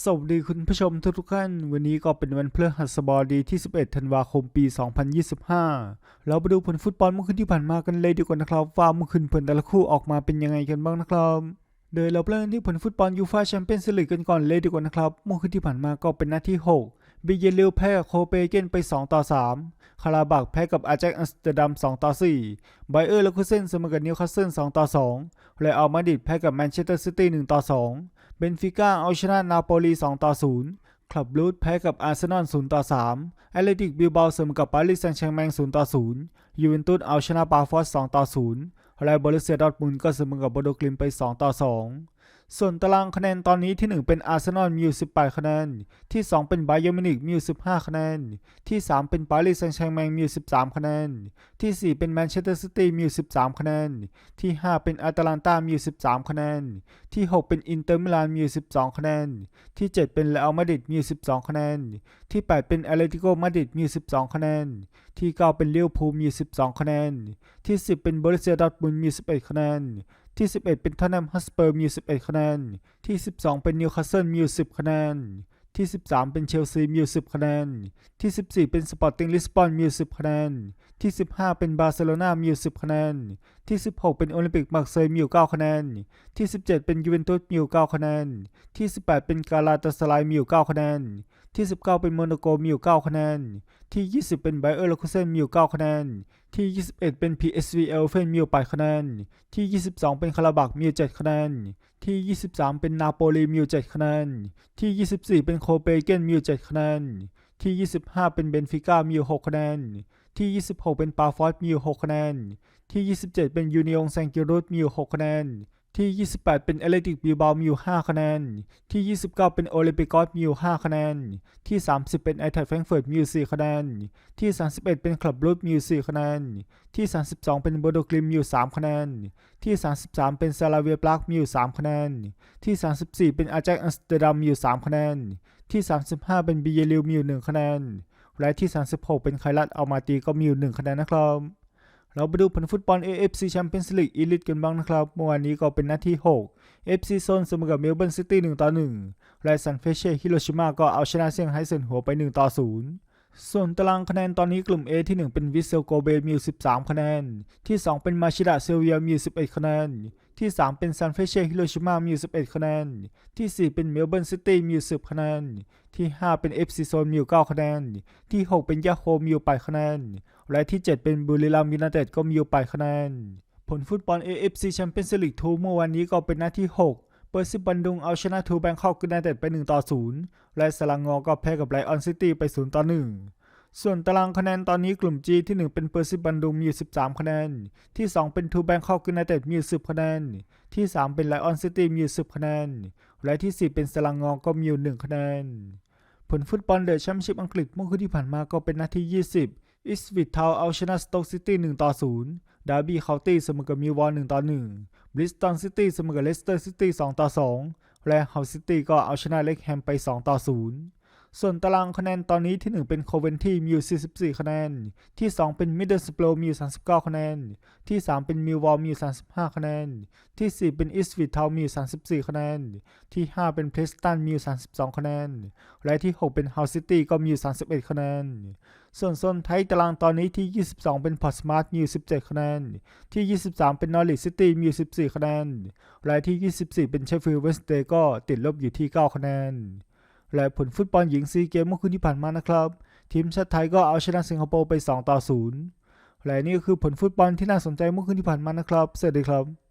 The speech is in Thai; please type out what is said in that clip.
สวัสดีคุณผู้ชมทุกท่าน วันนี้ก็เป็นวันพฤหัสบดีที่ 11 ธันวาคมปี 2025 เราไปดูผลฟุตบอลเมื่อคืนที่ผ่านมากันเลยดีกว่านะครับ ว่าเมื่อคืนผลแต่ละคู่ออกมาเป็นยังไงกันบ้างนะครับ โดยเราเริ่มที่ผลฟุตบอลยูฟ่าแชมเปี้ยนส์ลีกกันก่อนเลยดีกว่านะครับ เมื่อคืนที่ผ่านมาก็เป็นนัดที่ 6 บิเยลิวแพ้โคเปเกนไป 2 ต่อ 3 คาราบักแพ้กับอาแจ็คอัมสเตอร์ดัม 2 ต่อ 4 ไบเออร์เลคูเซนเสมอกับนิวคาสเซิล 2 ต่อ 2 และอัลมาดิดแพ้กับแมนเชสเตอร์ซิตี้ 1 ต่อ 2 เบนฟิก้าเอาชนะนาโปลี 2 ต่อ 0 คลับรูทแพ้กับอาร์เซนอล 0 ต่อ 3 แอตเลติกบิลบาเสมอกับปารีสแซงต์แชร์แมง 0 ต่อ 0 ยูเวนตุสเอาชนะบาฟอส 2 ต่อ 0 และบรูเซียดอร์ทมุนก็เสมอกับโบโดกลิมไป 2 ต่อ 2 ส่วนตารางคะแนนตอนนี้ที่ 1 เป็นอาร์เซนอลมีอยู่18 คะแนน ที่ 2 เป็นไบเยอร์มินิกมีอยู่15 คะแนน ที่ 3 เป็นปารีสแซงต์แชร์แมงมีอยู่13 คะแนน ที่ 4 เป็นแมนเชสเตอร์ซิตี้มีอยู่13 คะแนน ที่ 5 เป็นอาตาลันตามีอยู่13 คะแนน ที่ 6 เป็นอินเตอร์มิลานมีอยู่12 คะแนน ที่ 7 เป็นเรอัลมาดริดมีอยู่12 คะแนน ที่ 8 เป็นแอตเลติโกมาดริดมีอยู่12 คะแนนที่ 9 เป็นเลิเวอร์พูมี 12 คะแนน ที่ 10 เป็นบรูเซียดอทมุนมี 11 คะแนน ที่ 11 เป็นทอตแนมฮัสเปอร์มี 11 คะแนน ที่ 12 เป็นนิวคาสเซิลมี 10 คะแนน ที่ 13 เป็นเชลซีมี 10 คะแนน ที่ 14 เป็นสปอร์ติ้งลิสบอนมี 10 คะแนน ที่ 15 เป็นบาร์เซโลนามี 10 คะแนน ที่ 16 เป็นโอลิมปิกมาร์เซย์มี 9 คะแนน ที่ 17 เป็นยูเวนตุสมี 9 คะแนน ที่ 18 เป็นกาลาตาสลายมี 9 คะแนน ที่ 19 เป็นโมนาโกมีอยู่ 9 คะแนน ที่ 20 เป็นไบเออร์เลคูเซนมีอยู่ 9 คะแนน ที่ 21 เป็น PSV เอลเฟนมีอยู่ 8 คะแนน ที่ 22 เป็นคาราบักมีอยู่ 7 คะแนน ที่ 23 เป็นนาโปลีมีอยู่ 7 คะแนน ที่ 24 เป็นโคเปเกนมีอยู่ 7 คะแนน ที่ 25 เป็นเบนฟิก้ามีอยู่ 6 คะแนน ที่ 26 เป็นปาฟอสมีอยู่ 6 คะแนน ที่ 27 เป็นยูนิองแซงกิรุตมีอยู่ 6 คะแนน ที่ 28 เป็นเอเลติกบิลบามีอยู่ 5 คะแนน ที่ 29 เป็นโอลิมปิกอสมีอยู่ 5 คะแนน ที่ 30 เป็นไอแทดแฟรงเฟิร์ตมีอยู่ 4 คะแนน ที่ 31 เป็นคลับรูทมีอยู่ 4 คะแนน ที่ 32 เป็นโบโดกลิมมีอยู่ 3 คะแนน ที่ 33 เป็นซาลาเวียปลักมีอยู่ 3 คะแนน ที่ 34 เป็นอาแจ็คอัมสเตอร์ดัมมีอยู่ 3 คะแนน ที่ 35 เป็นบีเยลิวมีอยู่ 1 คะแนน และที่ 36 เป็นไคลัตอัลมาตีก็มีอยู่ 1 คะแนนนะครับ เราไปดูผลฟุตบอล AFC Champions League Elite กันบ้างนะครับ เมื่อวานนี้ก็เป็นนัดที่ 6 FC โซนเสมอกับเมลเบิร์นซิตี้1ต่อ1และซันเฟเช่ฮิโรชิมาก็เอาชนะเซี่ยงไฮ้เซินหัวไป 1 ต่อ 0 ส่วนตารางคะแนนตอนนี้กลุ่ม A ที่ 1 เป็นวิเซลโกเบมีอยู่13 คะแนน ที่ 2 เป็นมาชิดะเซลเวียมีอยู่11 คะแนน ที่ 3 เป็นซันเฟเช่ฮิโรชิมามีอยู่11 คะแนน ที่ 4 เป็นเมลเบิร์นซิตี้มีอยู่10 คะแนน ที่ 5 เป็น FC โซนมีอยู่9คะแนน ที่ 6 เป็นยาโฮมีอยู่8คะแนนและที่ 7 เป็นบุรีรัมย์ยูไนเต็ดก็มีอยู่8คะแนน ผลฟุตบอล AFC Champions League 2เมื่อวันนี้ก็เป็นนัดที่ 6 เปอร์ซิบันดุงเอาชนะทูแบงคอกยูไนเต็ดไป 1 ต่อ 0 และสลังงอก็แพ้กับไลออนซิตี้ไป 0 ต่อ 1 ส่วนตารางคะแนนตอนนี้กลุ่ม G ที่ 1 เป็นเปอร์ซิบันดุงมีอยู่ 13 คะแนน ที่ 2 เป็นทูแบงคอกยูไนเต็ดมีอยู่ 10 คะแนน ที่ 3 เป็นไลออนซิตี้มีอยู่ 10 คะแนน และที่ 4 เป็นสลังงอก็มีอยู่ 1 คะแนน ผลฟุตบอลเดอะแชมเปี้ยนชิพอังกฤษเมื่อคืนที่ผ่านมาก็เป็นนัดที่ 20 อิสวิททาวเอาชนะสโต๊กซิตี้1ต่อ0ดาร์บี้เคาน์ตี้เสมอกับมิววอล1ต่อ1บริสตันซิตี้เสมอกับเลสเตอร์ซิตี้2ต่อ2และเฮาซิตี้ก็เอาชนะเล็กแฮมไป2ต่อ0ส่วนตารางคะแนนตอนนี้ที่ 1 เป็นโคเวนที่มีอยู่44 คะแนน ที่ 2 เป็นมิดเดิลสโปรมีอยู่39 คะแนน ที่ 3 เป็นมิววอลมีอยู่35 คะแนน ที่ 4 เป็นอิสวิททาวมีอยู่34 คะแนน ที่ 5 เป็นเพลสตันมีอยู่32 คะแนน และที่ 6 เป็นเฮาซิตี้ก็มีอยู่31 คะแนน ส่วนโซนไทยตารางตอนนี้ที่ 22 เป็นพอสมาร์ทมีอยู่ 17 คะแนน ที่ 23 เป็นนอริซิตี้มีอยู่ 14 คะแนนและที่ 24 เป็นเชฟฟิลด์เวสต์เดย์ก็ติดลบอยู่ที่ 9 คะแนนและผลฟุตบอลหญิงซีเกมเมื่อคืนที่ผ่านมานะครับ ทีมชาติไทยก็เอาชนะสิงคโปร์ไป 2 ต่อ 0 และนี่ก็คือผลฟุตบอลที่น่าสนใจเมื่อคืนที่ผ่านมานะครับ สวัสดีครับ